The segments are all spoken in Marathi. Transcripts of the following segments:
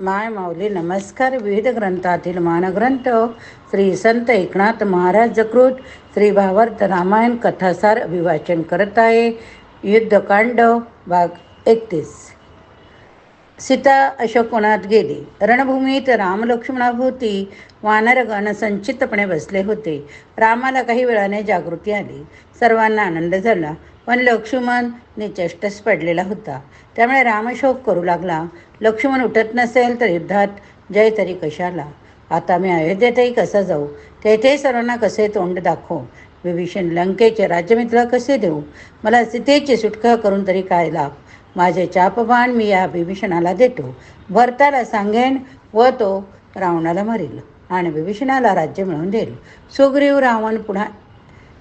माय माऊली नमस्कार. विविध ग्रंथातील मानग्रंथ श्री संत एकनाथ महाराज जकृत श्री भावार्थ रामायण कथासार अभिवाचन करत आहे. युद्धकांड भाग एकतीस. सीता अशोकवनात गेली. रणभूमीत रामलक्ष्मणाभोवती वानरगण संचितपणे बसले होते. रामाला काही वेळाने जागृती आली. सर्वांना आनंद झाला. पण लक्ष्मण निचष्टच पडलेला होता. त्यामुळे रामशोक करू लागला. लक्ष्मण उठत नसेल तर युद्धात जय तरी कशाला? आता मी अयोध्येतही कसा जाऊ? तेथे सर्वांना कसे तोंड दाखवू? विभीषण लंकेचे राज्यमित्र कसे देऊ? मला सीतेची सुटका करून तरी काय लाभ? माझे चापमान मी या विभीषणाला देतो. भरताला सांगेन व तो रावणाला मरेल आणि विभीषणाला राज्य मिळवून देईल. सुग्रीव रावण पुन्हा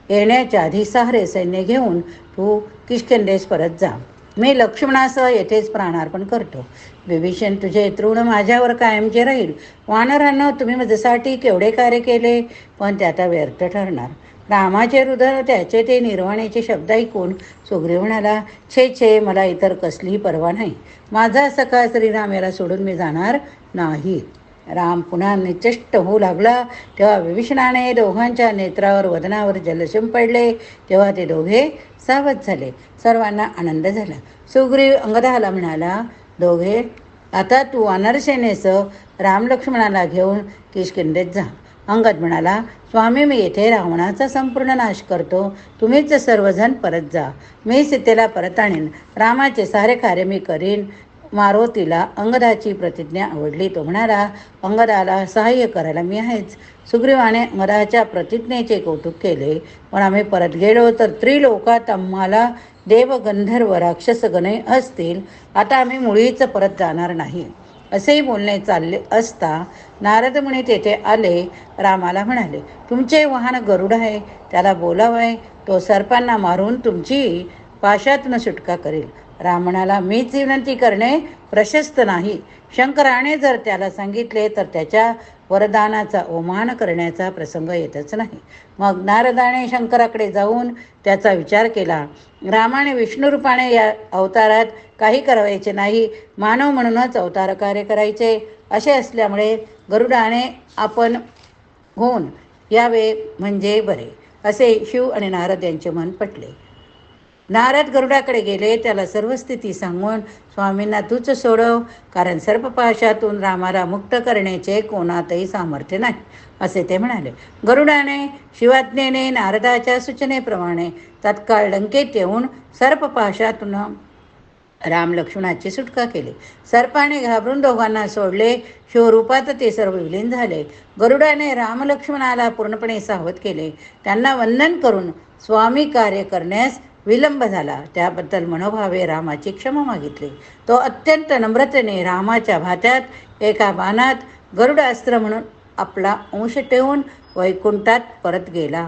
येण्याच्या आधी सहारे सैन्य घेऊन तू किष्किंदेस परत जा. मी लक्ष्मणासह येथेच प्राणार्पण करतो. विभीषण तुझे तृण माझ्यावर कायमचे राहील. वानरांना तुम्ही माझ्यासाठी केवढे कार्य केले? पण ते आता व्यर्थ ठरणार. रामाचे हृदय त्याचे ते निर्वाण्याचे शब्द ऐकून सुग्रीव म्हणाला छे छे मला इतर कसलीही पर्वा नाही. माझा सखा श्रीराम याला सोडून मी जाणार नाही. राम पुन्हा निचष्ट होऊ लागला. तेव्हा विभीषणाने दोघांच्या नेत्रावर वदनावर जलशम पडले तेव्हा ते दोघे सावध झाले. सर्वांना आनंद झाला. सुग्रीव अंगदाला म्हणाला दोघे आता तू वानरसेनेसह रामलक्ष्मणाला घेऊन किशकिंदेत जा. अंगद म्हणाला स्वामी मी येथे रावणाचा संपूर्ण नाश करतो. तुम्हीच सर्वजण परत जा. मी सीतेला परत आणीन. रामाचे सारे कार्य मी करीन. मारुतीला अंगदाची प्रतिज्ञा आवडली. तो म्हणाला अंगदाला सहाय्य करायला मी आहेच. सुग्रीवाने अंगदाच्या प्रतिज्ञेचे कौतुक केले. पण आम्ही परत गेलो तर त्रिलोकात आम्हाला देवगंधर्व राक्षसगणे असतील. आता आम्ही मुळीच परत जाणार नाही. असेही बोलणे चालले असता नारद मुनी तेथे आले. रामाला म्हणाले तुमचे वाहन गरुड आहे. त्याला बोलावय. तो सर्पांना मारून तुमची पाशातून सुटका करेल. रावणाला मीच विनंती करणे प्रशस्त नाही. शंकराने जर त्याला सांगितले तर त्याच्या वरदानाचा अवमान करण्याचा प्रसंग येतच नाही. मग नारदाने शंकराकडे जाऊन त्याचा विचार केला. रामाने विष्णुरूपाने या अवतारात काही करावायचे नाही. मानव म्हणूनच अवतार कार्य करायचे. असे असल्यामुळे गरुडाने आपण होऊन यावे म्हणजे बरे असे शिव आणि नारद यांचे मन पटले. नारद गरुडाकडे गेले त्याला सर्व स्थिती सांगून स्वामींना तूच सोडव कारण सर्पपाशातून रामाला मुक्त करण्याचे कोणातही सामर्थ्य नाही असे ते म्हणाले. गरुडाने शिवाज्ञेने नारदाच्या सूचनेप्रमाणे तत्काळ लंकेत येऊन सर्पपाशातून राम लक्ष्मणाची सुटका केली. सर्पाने घाबरून दोघांना सोडले शिवरूपात ते सर्व विलीन झाले. गरुडाने रामलक्ष्मणाला पूर्णपणे सावध केले. त्यांना वंदन करून स्वामी कार्य करण्यास विलंब झाला. त्याबद्दल मनोभावे रामाची क्षमा मागितली. तो अत्यंत नम्रतेने रामाच्या भात्यात एका बाणात गरुडास्त्र म्हणून आपला अंश ठेवून वैकुंठात परत गेला.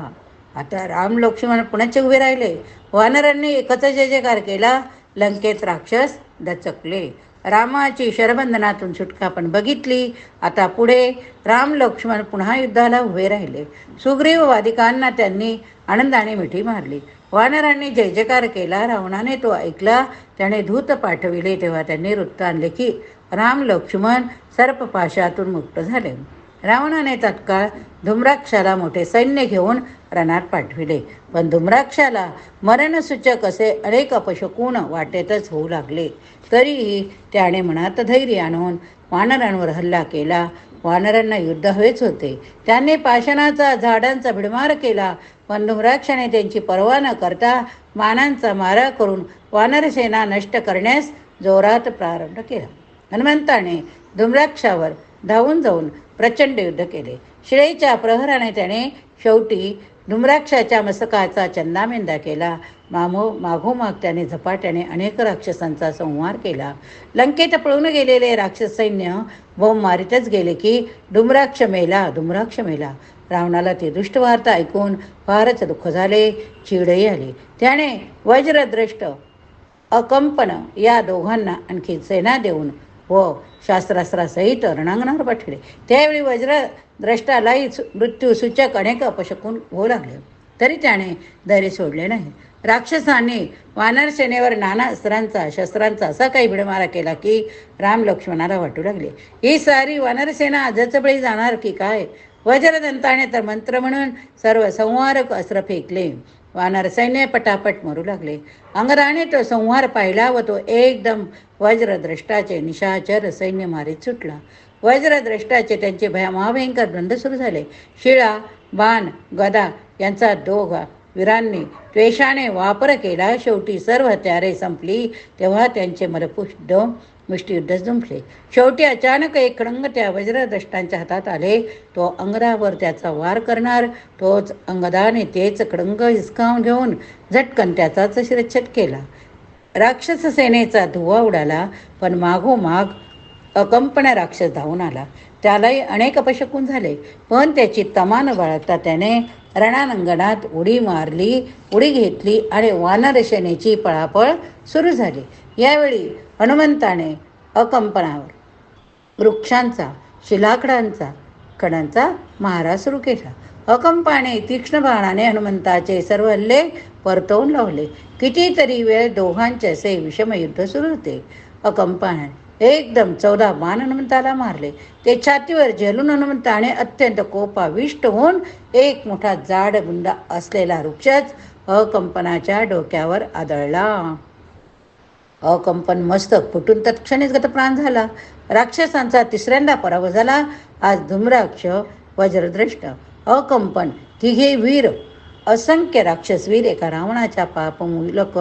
आता राम लक्ष्मण पुण्याचे उभे राहिले. वानरांनी एकच जय जयकार केला. लंकेत राक्षस दचकले. रामाची शरबंधनातून सुटका पण बघितली. आता पुढे राम लक्ष्मण पुन्हा युद्धाला उभे राहिले. सुग्रीव वादिकांना त्यांनी आनंदाने मिठी मारली. वानरांनी जय जयकार केला. रावणाने तो ऐकला. त्याने धूत पाठविले. तेव्हा त्यांनी वृत्त आणले की राम लक्ष्मण सर्पपाशातून मुक्त झाले. रावणाने तत्काळ धुम्राक्षाला मोठे सैन्य घेऊन रणात पाठविले. पण धुम्राक्षाला मरणसूचक असे अनेक अपशकून वाटेतच होऊ लागले. तरीही त्याने मनात धैर्य आणून वानरांवर हल्ला केला. वानरांना युद्ध हवेच होते. त्यांनी पाषाणाचा झाडांचा भिडमार केला. पण धुम्राक्षाने त्यांची पर्वा न करता मानांचा मारा करून वानरसेना नष्ट करण्यास जोरात प्रारंभ केला. हनुमंताने धुम्राक्षावर धावून जाऊन प्रचंड युद्ध केले. श्रेयच्या प्रहराने त्याने शेवटी धुम्राक्षाच्या मस्तकाचा चंदामेंदा केला. मामो मागोमाग त्याने झपाट्याने अनेक राक्षसांचा संहार केला. लंकेत पळून गेलेले राक्षस सैन्य बोंब मारीतच गेले की डुमराक्ष मेला धुम्राक्ष मेला. रावणाला ती दुष्टवार्ता ऐकून फारच दुःख झाले चिडही आली. त्याने वज्रद्रष्ट अकंपन या दोघांना आणखी सेना देऊन व शास्त्रास्त्रासहित रणांगणावर पाठविले त्यावेळी वज्रद्रष्टालाही मृत्यू सूचक अनेक अपशकून होऊ लागले. तरी त्याने धैर्य सोडले नाही. राक्षसाने वानर सेनेवर नाना अस्त्रांचा शस्त्रांचा असा काही भिडमारा केला की राम लक्ष्मणाला वाटू लागले. ही सारी वानरसेना आजचबळी जाणार की काय? वज्रदंताने तर मंत्र म्हणून सर्व संहारक अस्त्र फेकले. वानर सैन्य पटापट मरू लागले. अंगराने तो संहार पाहिला व तो एकदम वज्रद्रष्टाचे निशाचर सैन्य मारीत सुटला. वज्रद्रष्टाचे त्यांचे भया महाभयंकर द्वंद सुरू झाले. शिळा बाण गदा यांचा दोघा वीरांनी द्वेषाने वापर केला. शेवटी सर्व त्यारे संपली. तेव्हा त्यांचे मलपुष्ट मुष्टियुद्धच जुंपले. शेवटी अचानक एक रंग त्या वज्रदष्टांच्या हातात आले. तो अंगदावर त्याचा वार करणार. तोच अंगदाने तेच कडंग हिसकावून घेऊन झटकन त्याचाच शिरच्छेद केला. राक्षस सेनेचा धुवा उडाला पण मागोमाग अकंपन राक्षस धावून आला. त्यालाही अनेक अपशकून झाले पण त्याची तमान बाळगता त्याने रणानंगणात उडी मारली उडी घेतली आणि वानर सेनेची पळापळ सुरू झाली. यावेळी हनुमंताने अकंपनावर वृक्षांचा शिलाकडांचा कडांचा महारा सुरू केला. अकंपाने तीक्ष्ण बाणाने हनुमंताचे सर्व हल्ले परतवून लावले. कितीतरी वेळ दोघांचे असे विषमयुद्ध सुरू होते. अकंपाने एकदम चौदा बाण हनुमंताला मारले. ते छातीवर झेलून हनुमंताने अत्यंत कोपाविष्ट होऊन एक मोठा जाड बुंदा असलेला वृक्षच अकंपनाच्या डोक्यावर आदळला. अकंपन मस्तक फुटून तत्क्षणीच गतप्राण झाला. राक्षसांचा तिसऱ्यांदा पराभव झाला. आज धूम्राक्ष वज्रद्रष्ट अकंपन तिघे वीर असंख्य राक्षसवीर एका रावणाच्या पापमूलक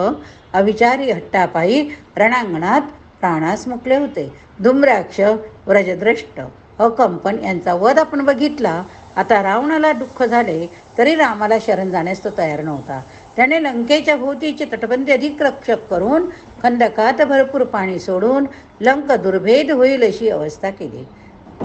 अविचारी हट्टापायी रणांगणात प्राणास मुकले होते. धूम्राक्ष व्रजद्रष्ट अकंपन यांचा वध आपण बघितला. आता रावणाला दुःख झाले तरी रामाला शरण जाण्यास तो तयार नव्हता. त्याने लंकेच्या भोवतीची तटबंदी अधिक रक्षक करून खंदकात भरपूर पाणी सोडून लंक दुर्भेद होईल अशी अवस्था केली.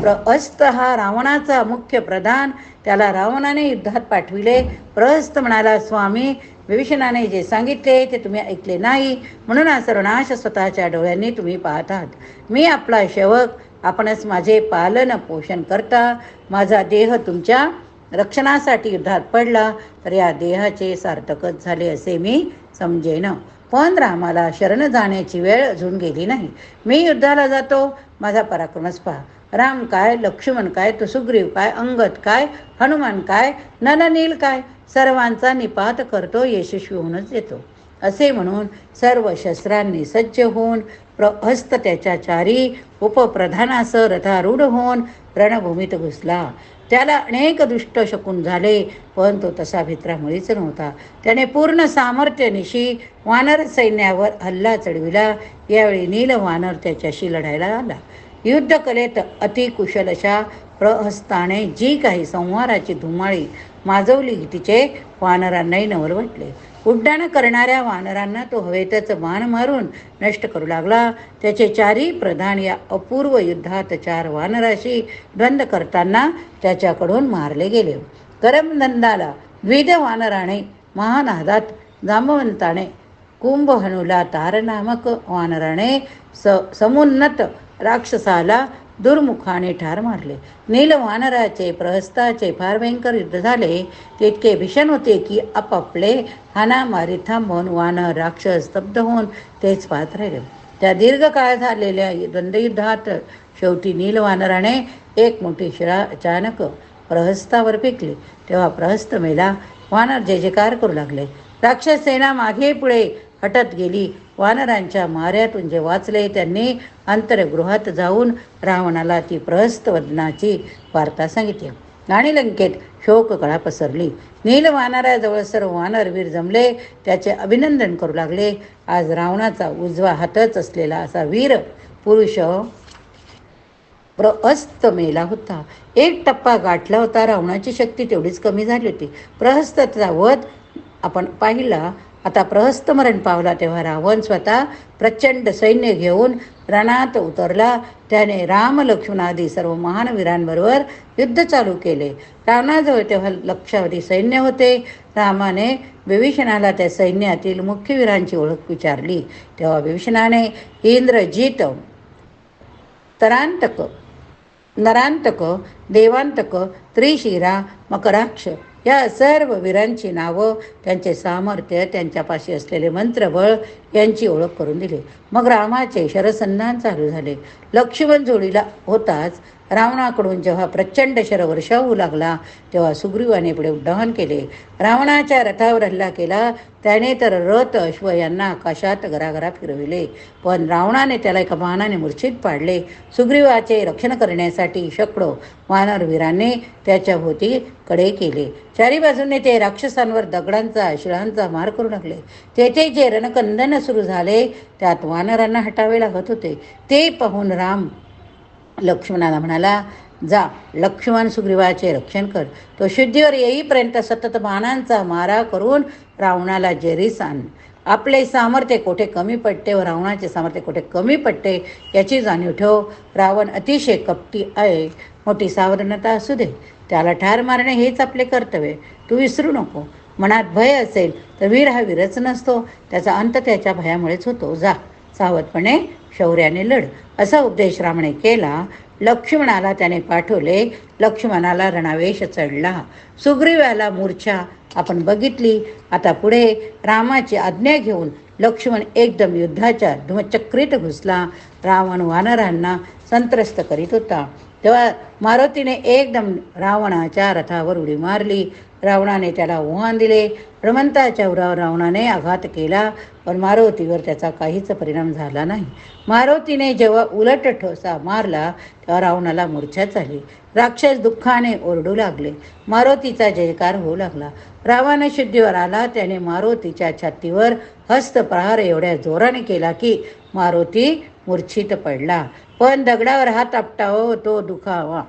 प्र अस्त हा रावणाचा मुख्य प्रधान. त्याला रावणाने युद्धात पाठविले. प्रहस्त म्हणाला स्वामी विभीषणाने जे सांगितले ते तुम्ही ऐकले नाही. म्हणून हा सर्वनाश स्वतःच्या डोळ्यांनी तुम्ही पाहत आहात मी आपला शेवक. आपणच माझे पालन पोषण करता. माझा देह तुमच्या रक्षणासाठी युद्धात पडला. तर या देहाचे सार्थकच झाले असे मी समजेन. पण रामाला शरण जाण्याची वेळ अजून गेली नाही. मी युद्धाला जातो. माझा पराक्रमच पहा. राम काय लक्ष्मण काय तो सुग्रीव काय अंगद काय हनुमान काय नननील काय सर्वांचा निपात करतो यशस्वी होऊनच येतो. असे म्हणून सर्व शस्त्रांनी सज्ज होऊन प्रहस्त त्याच्या चारी उपप्रधानास रथारूढ होऊन रणभूमीत घुसला. त्याला अनेक दुष्ट शकून झाले पण तो तसा भित्रामुळेच नव्हता. त्याने पूर्ण सामर्थ्यनिशी वानर सैन्यावर हल्ला चढविला. यावेळी नील वानर त्याच्याशी लढायला आला. युद्धकलेत अतिकुशल अशा प्रहस्ताने जी काही संहाराची धुमाळी माजवली तिचे वानरांनाही नवर वाटले. उड्डाण करणाऱ्या वानरांना तो हवेतच बाण मारून नष्ट करू लागला. त्याचे चारही प्रधान या अपूर्व युद्धात चार वानराशी द्वंद करताना त्याच्याकडून मारले गेले. करमनंदाला द्विध वानराने महानादात जांबवंताने कुंभहनुला तारनामक वानराने स समुन्नत राक्षसाला दुर्मुखाने ठार मारले. नील वानराचे प्रहस्ताचे फार भयंकर युद्ध झाले. ते इतके भीषण होते की आपापले हानामारी थांबवून वानर राक्षस स्तब्ध होऊन तेच पाहत राहिले. त्या दीर्घकाळ झालेल्या द्वंद्वयुद्धात शेवटी नील वानराने एक मोठी शिळा अचानक प्रहस्तावर फेकली. तेव्हा प्रहस्त मेला वानर जय जयकार करू लागले. राक्षस सेना मागे पुढे हटत गेली. वानरांच्या माऱ्यातून जे वाचले त्यांनी अंतर्गृहात जाऊन रावणाला ती प्रहस्त वदनाची वार्ता सांगितली. आणि लंकेत शोककळा पसरली. नील वानराजवळ सर्व वानरवीर जमले. त्याचे अभिनंदन करू लागले. आज रावणाचा उजवा हातच असलेला असा वीर पुरुष प्रहस्त मेला होता. एक टप्पा गाठला होता रावणाची शक्ती तेवढीच कमी झाली होती. प्रहस्तचा वध आपण पाहिला. आता प्रहस्त मरण पावला तेव्हा रावण स्वतः प्रचंड सैन्य घेऊन रणात उतरला. त्याने राम लक्ष्मणादी सर्व महान वीरांबरोबर युद्ध चालू केले. रावणाजवळ तेव्हा लक्षावधी सैन्य होते. रामाने विभीषणाला त्या सैन्यातील मुख्य वीरांची ओळख विचारली. तेव्हा विभीषणाने इंद्रजित तरांतक नरांतक देवांतक त्रिशिरा मकराक्ष या सर्व वीरांची नावं त्यांचे सामर्थ्य त्यांच्यापाशी असलेले मंत्रबळ यांची ओळख करून दिली. मग रामाचे शरसन्धान चालू झाले. लक्ष्मण जोडीला होताच रावणाकडून जेव्हा प्रचंड शरवर्ष होऊ लागला तेव्हा सुग्रीवाने पुढे उड्डाण केले. रावणाच्या रथावर हल्ला केला त्याने तर रथ अश्व यांना आकाशात घराघरा फिरविले. पण रावणाने त्याला एका बाणाने मूर्छित पाडले. सुग्रीवाचे रक्षण करण्यासाठी शकडो वानरवीराने त्याच्या भोवती कडे केले. चारी बाजूने ते राक्षसांवर दगडांचा शिळांचा मार करू लागले. तेथे जे रणकंदन सुरू झाले त्यात वानरांना हटावे लागत होते. ते पाहून राम लक्ष्मणाला म्हणाला जा लक्ष्मण सुग्रीवाचे रक्षण कर. तो शुद्धीवर येईपर्यंत सतत बाणांचा मारा करून रावणाला जेरीस आण. आपले सामर्थ्य कोठे कमी पडते व रावणाचे सामर्थ्य कोठे कमी पडते याची जाणीव ठेव. रावण अतिशय कपटी आहे. मोठी सावधानता असू दे. त्याला ठार मारणे हेच आपले कर्तव्य तू विसरू नको. मनात भय असेल तर वीर हा वीरच नसतो. त्याचा अंत त्याच्या भयामुळेच होतो. जा सावधपणे शौर्याने लढ. असा उपदेश रामने केला. लक्ष्मणाला त्याने पाठवले. लक्ष्मणाला रणावेश चढला. सुग्रीवाला मूर्छा आपण बघितली. आता पुढे रामाची आज्ञा घेऊन लक्ष्मण एकदम युद्धाच्या धुमचक्रीत घुसला. रावण वानरांना संत्रस्त करीत होता. तेव्हा मारुतीने एकदम रावणाच्या रथावर उडी मारली. रावणाने त्याला आव्हान दिले. हनुमंताच्या उरावर रावणाने आघात केला पण मारुतीवर त्याचा काहीच परिणाम झाला नाही. मारुतीने जेव्हा उलट ठोसा मारला तेव्हा रावणाला मूर्छा झाली. राक्षस दुःखाने ओरडू लागले. मारुतीचा जयकार होऊ लागला. रावण शुद्धीवर आला त्याने मारुतीच्या छातीवर हस्तप्रहार एवढ्या जोराने केला की मारुती मूर्छित पडला. पण दगडावर हात आपटावं तो दुखावा.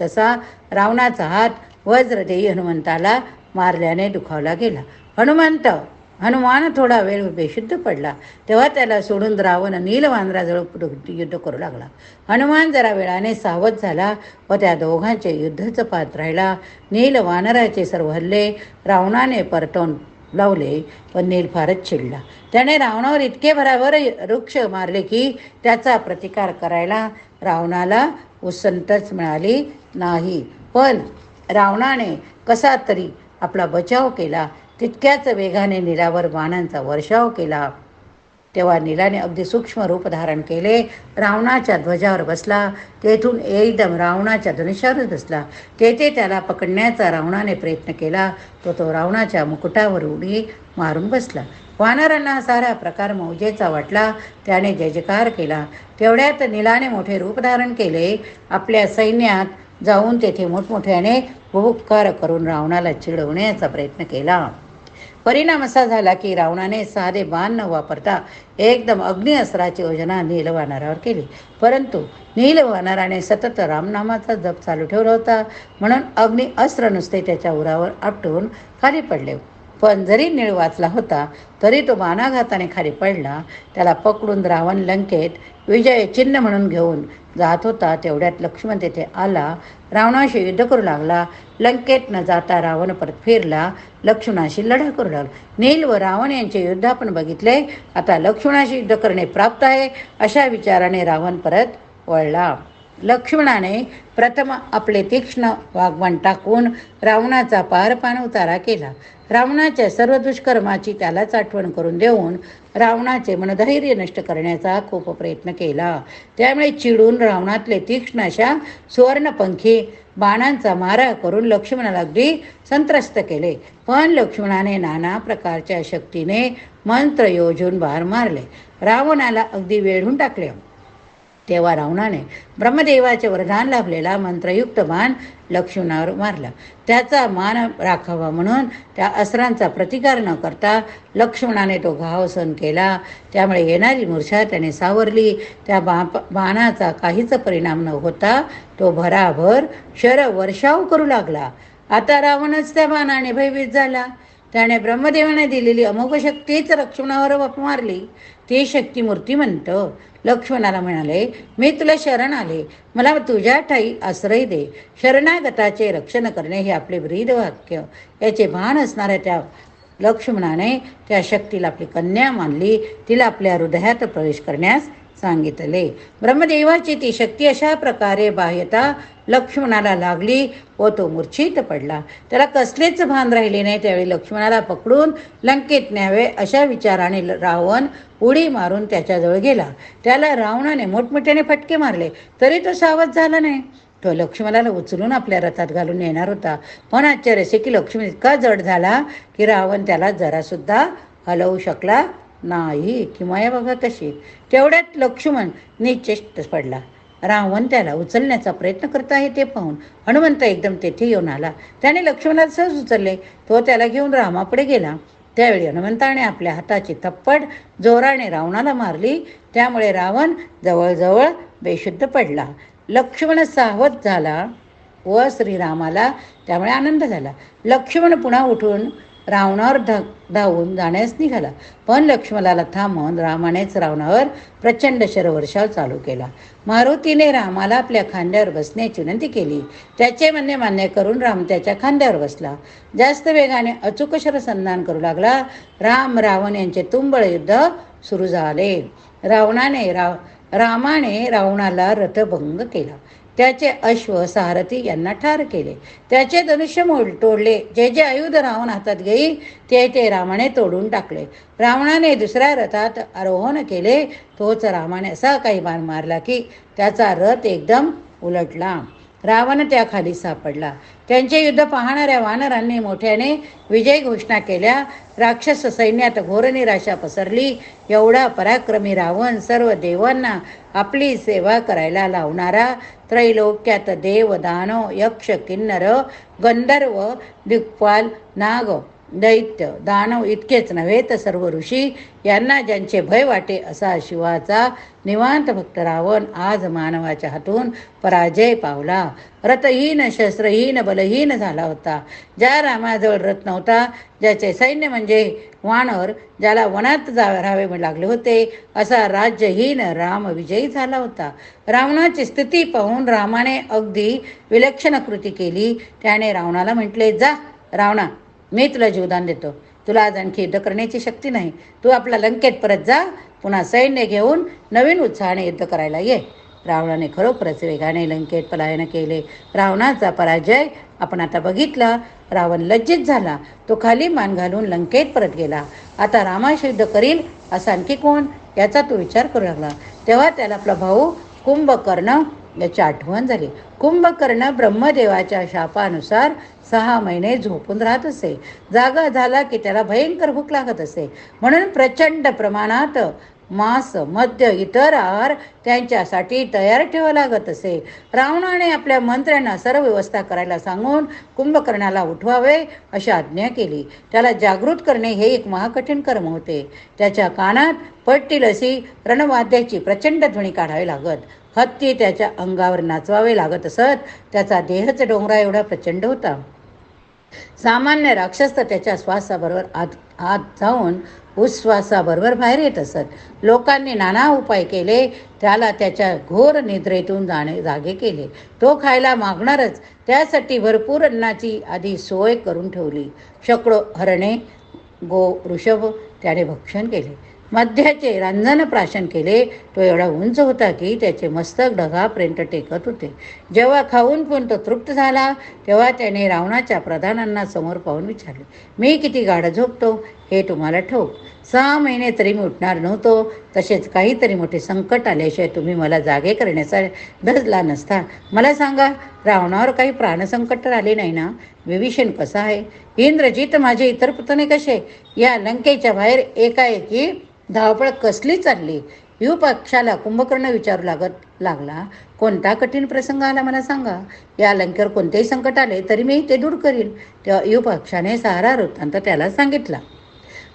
तसा रावणाचा हात वज्रदेही हनुमंताला मारल्याने दुखावला गेला. हनुमंत हनुमान थोडा वेळ बेशुद्ध पडला. तेव्हा त्याला सोडून रावण नीलवांद्राजवळ युद्ध करू लागला. हनुमान जरा वेळाने सावध झाला व त्या दोघांचे युद्धच पात राहिला. नील वानराचे सर्व हल्ले रावणाने परतवून लावले पण नील फारच चिडला. त्याने रावणावर इतके भराभर वृक्ष मारले की त्याचा प्रतिकार करायला रावणाला उसंतच मिळाली नाही. पण रावणाने कसा तरी आपला बचाव केला तितक्याच वेगाने नीलावर बाणांचा वर्षाव केला. तेव्हा नीलाने अगदी सूक्ष्म रूप धारण केले. रावणाच्या ध्वजावर बसला. तेथून एकदम रावणाच्या धनुष्यावरच बसला. तेथे त्याला पकडण्याचा रावणाने प्रयत्न केला. तो तो रावणाच्या मुकुटावर उडी मारून बसला. वानरांना सारा प्रकार मौजेचा वाटला. त्याने जयजकार केला. तेवढ्यात नीलाने मोठे रूप धारण केले. आपल्या सैन्यात जाऊन तेथे मोठमोठ्याने उपकार करून रावणाला चिडवण्याचा प्रयत्न केला. परिणाम असा झाला की रावणाने साधे बाण न वापरता एकदम अग्निअस्त्राची योजना नीलवानरावर केली. परंतु नीलवानराने सतत रामनामाचा जप चालू ठेवला होता. म्हणून अग्निअस्त्र नुसते त्याच्या उरावर आपटून खाली पडले. पण जरी नीळ वाचला होता तरी तो बाणाघाताने खाली पडला. त्याला पकडून रावण लंकेत विजय चिन्ह म्हणून घेऊन जात होता तेवढ्यात लक्ष्मण तेथे आला. रावणाशी युद्ध करू लागला. लंकेत न जाता रावण परत फिरला. लक्ष्मणाशी लढा करू लागला. नील व रावण यांचे युद्ध आपण बघितले. आता लक्ष्मणाशी युद्ध करणे प्राप्त आहे. अशा विचाराने रावण परत वळला. लक्ष्मणाने प्रथम आपले तीक्ष्ण वागवण टाकून रावणाचा पारपान उतारा केला. रावणाच्या सर्व दुष्कर्माची त्यालाच आठवण करून देऊन रावणाचे मनधैर्य नष्ट करण्याचा खूप प्रयत्न केला. त्यामुळे चिडून रावणातले तीक्ष्ण अशा सुवर्णपंखी बाणांचा मारा करून लक्ष्मणाला अगदी संत्रस्त केले. पण लक्ष्मणाने नाना प्रकारच्या शक्तीने मंत्र योजून बार मारले. रावणाला अगदी वेढून टाकले. तेव्हा रावणाने ब्रह्मदेवाचे वरदान लाभलेला मंत्रयुक्त बाण लक्ष्मणावर मारला. त्याचा मान राखावा म्हणून त्या अस्त्रांचा प्रतिकार न करता लक्ष्मणाने तो घाव सहन केला. त्यामुळे येणारी मूर्छा त्याने सावरली. त्या बा बाणाचा काहीच परिणाम न होता तो भराभर शर वर्षाव करू लागला. आता रावणच त्या बाणाने भयभीत झाला. त्याने ब्रह्मदेवाने दिलेली अमोघ शक्तीच लक्ष्मणावर मारली. ती शक्तिमूर्ती म्हणतं. लक्ष्मणाला म्हणाले मी तुला शरण आले. मला तुझ्या ठाई आश्रय दे. शरणागताचे रक्षण करणे हे आपले ब्रीद वाक्य. याचे भान असणाऱ्या त्या लक्ष्मणाने त्या शक्तीला आपली कन्या मानली. तिला आपल्या हृदयात प्रवेश करण्यास सांगितले. ब्रह्मदेवाची ती शक्ती अशा प्रकारे बाह्यता लक्ष्मणाला लागली व तो मूर्छित पडला. त्याला कसलेच भान राहिले नाही त्यावेळी लक्ष्मणाला पकडून लंकेत न्यावे अशा विचाराने ल- रावण उडी मारून त्याच्याजवळ गेला. त्याला रावणाने मोठमोठ्याने फटके मारले तरी तो सावध झाला नाही. तो लक्ष्मणाला उचलून आपल्या रथात घालून येणार होता. पण आश्चर्य की लक्ष्मण इतका जड झाला की रावण त्याला जरासुद्धा हलवू शकला नाही किंवा बघा कशी तेवढ्यात लक्ष्मण निश्चेष्ट पडला. रावण त्याला उचलण्याचा प्रयत्न करत आहे ते पाहून. हनुमंत एकदम तेथे येऊन आला. त्याने लक्ष्मणाला सहज उचलले. तो त्याला घेऊन रामापुढे गेला. त्यावेळी हनुमंताने आपल्या हाताची थप्पड जोराने रावणाला मारली. त्यामुळे रावण जवळजवळ बेशुद्ध पडला. लक्ष्मण सावध झाला व श्रीरामाला त्यामुळे आनंद झाला. लक्ष्मण पुन्हा उठून रावणावर धा धावून जाण्यास निघाला. पण लक्ष्मणाला थांबवून रामानेच रावणावर प्रचंड शरवर्षाव चालू केला. मारुतीने रामाला आपल्या खांद्यावर बसण्याची विनंती केली. त्याचे म्हणणे मान्य करून राम त्याच्या खांद्यावर बसला. जास्त वेगाने अचूक शरसंधान करू लागला. राम रावण यांचे तुंबळ युद्ध सुरू झाले. रावणाने राव रामाने रावणाला रथभंग केला. त्याचे अश्व सारथी यांना ठार केले. त्याचे धनुष्य मोड तोडले. जे जे आयुध रावण हातात घेई ते ते रामाने तोडून टाकले. रावणाने दुसऱ्या रथात आरोहण केले. तोच रामाने असा काही बाण मारला की त्याचा रथ एकदम उलटला. रावण त्याखाली सापडला. त्यांचे युद्ध पाहणाऱ्या वानरांनी मोठ्याने विजय घोषणा केल्या. राक्षस सैन्यात घोर निराशा पसरली. एवढा पराक्रमी रावण सर्व देवांना आपली सेवा करायला लावणारा त्रैलोक्यात देव दानव यक्ष किन्नर गंधर्व दिग्पाल नाग दैत्य दानव इतकेच नव्हे तर सर्व ऋषी यांना ज्यांचे भय वाटे असा शिवाचा निवांत भक्त रावण आज मानवाच्या हातून पराजय पावला. रथहीन शस्त्रहीन बलहीन झाला होता. ज्या रामाजवळ रथ नव्हता ज्याचे सैन्य म्हणजे वानर ज्याला वनात जा राहावे लागले होते असा राज्यहीन राम विजयी झाला होता. रावणाची स्थिती पाहून रामाने अगदी विलक्षण कृती केली. त्याने रावणाला म्हटले जा रावणा मी तुला जीवदान देतो. तुला आज आणखी युद्ध करण्याची शक्ती नाही. तू आपला लंकेत परत जा. पुन्हा सैन्य घेऊन नवीन उत्साहाने युद्ध करायला ये. रावणाने खरोखरच वेगाने लंकेत पलायन केले. रावणाचा पराजय आपण आता बघितला. रावण लज्जित झाला. तो खाली मान घालून लंकेत परत गेला. आता रामाशी युद्ध करील असा आणखी कोण? याचा तो विचार करू लागला. तेव्हा त्याला आपला भाऊ कुंभकर्ण याची आठवण झाली. कुंभकर्ण ब्रह्मदेवाच्या शापानुसार सहा महिने झोपून राहत असे. जागा झाला की त्याला भयंकर भूक लागत असे. म्हणून प्रचंड प्रमाणात मांस मद्य इतर आहार त्यांच्यासाठी तयार ठेवा लागत असे. रावणाने आपल्या मंत्र्यांना सर्व व्यवस्था करायला सांगून कुंभकर्णाला उठवावे अशी आज्ञा केली. त्याला जागृत करणे हे एक महाकठीण कर्म होते. त्याच्या कानात पट्टील अशी रणवाद्याची प्रचंड ध्वनी काढावी लागत. हत्ती त्याच्या अंगावर नाचवावे लागत असत. त्याचा देहच डोंगरा एवढा प्रचंड होता. सामान्य राक्षस तर त्याच्या श्वासाबरोबर आत आत जाऊन उच्छ्वासाबरोबर बाहेर येत असत. लोकांनी नाना उपाय केले. त्याला त्याच्या घोर निद्रेतून जाणे जागे केले. तो खायला मागणारच. त्यासाठी भरपूर अन्नाची आधी सोय करून ठेवली. शेकडो हरणे गो वृषभ त्याने भक्षण केले. मध्याचे रांजण प्राशन केले. तो एवढा उंच होता की त्याचे मस्तक ढगापर्यंत टेकत होते. जेव्हा खाऊन पण तो तृप्त झाला तेव्हा त्याने रावणाच्या प्रधानांना समोर पाहून विचारले मी किती गाढ झोपतो? हे तुम्हाला ठाऊक. सहा महिने तरी मी उठणार नव्हतो. तसेच काहीतरी मोठे संकट आल्याशिवाय तुम्ही मला जागे करण्याचा धजला नसता. मला सांगा रावणावर काही प्राणसंकट आले नाही ना? विभीषण कसा आहे? इंद्रजीत माझे इतर पुतणे कसे? या लंकेच्या बाहेर एकाएकी धावपळ कसली चालली? यू पक्षाला कुंभकर्ण विचारू लागत लागला. कोणता कठीण प्रसंग आला मला सांगा? या लंकेवर कोणतेही संकट आले तरी मी ते दूर करीन. तेव्हा यू पक्षाने सारा वृत्तांत त्याला सांगितला.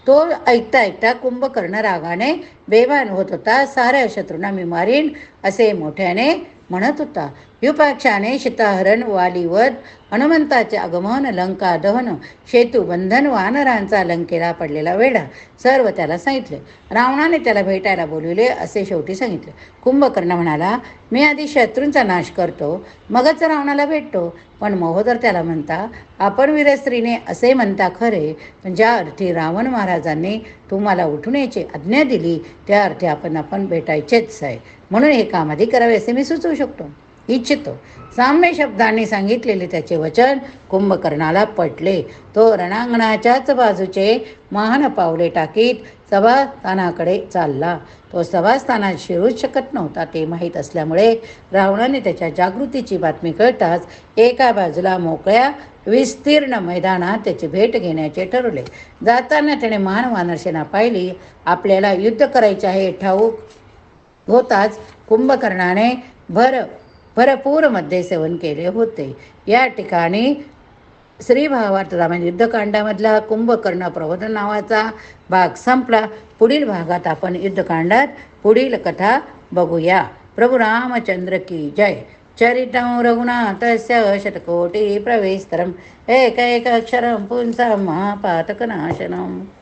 तो ऐकता ऐकता कुंभकर्ण रागाने बेभान होत होता. साऱ्या शत्रूंना मी मारीन असे मोठ्याने म्हणत होता युपाक्षाने शिताहरण वालीवध हनुमंताचे आगमन लंका दहन शेतू बंधन वानरांचा लंकेला पडलेला वेढा सर्व त्याला सांगितले. रावणाने त्याला भेटायला बोलविले असे शेवटी सांगितले. कुंभकर्ण म्हणाला मी आधी शत्रूंचा नाश करतो मगच रावणाला भेटतो. पण महोदर त्याला म्हणता आपण वीरस्त्रीने असे म्हणता खरे पण ज्या अर्थी रावण महाराजांनी तुम्हाला उठण्याची आज्ञा दिली त्या अर्थी आपण आपण भेटायचेच आहे. म्हणून हे काम आधी करावे असे मी सुचवू शकतो. इच्छितो. साम्य शब्दांनी सांगितलेले त्याचे वचन कुंभकर्णाला पटले. तो रणांगणाच्याच बाजूचे महान पावले टाकीत सभास्थानाकडे चालला. तो सभास्थानात शिरूच शकत नव्हता ते माहीत असल्यामुळे रावणाने त्याच्या जागृतीची बातमी कळताच एका बाजूला मोकळ्या विस्तीर्ण मैदानात त्याची भेट घेण्याचे ठरवले. जाताना त्याने महान वानरसेना पाहिली. आपल्याला युद्ध करायचे आहे ठाऊक. होताच कुंभकर्णाने भर भरपूरमध्ये सेवन केले होते. या ठिकाणी श्री भावार्थ युद्धकांडामधला कुंभकर्ण प्रबोधन नावाचा भाग संपला. पुढील भागात आपण युद्धकांडात पुढील कथा बघूया. प्रभू रामचंद्र की जय. चरितं रघुनाथस्य शतकोटी प्रवेस्तरम्. एकैकक्षरं पुंसं महापातकनाशनम्.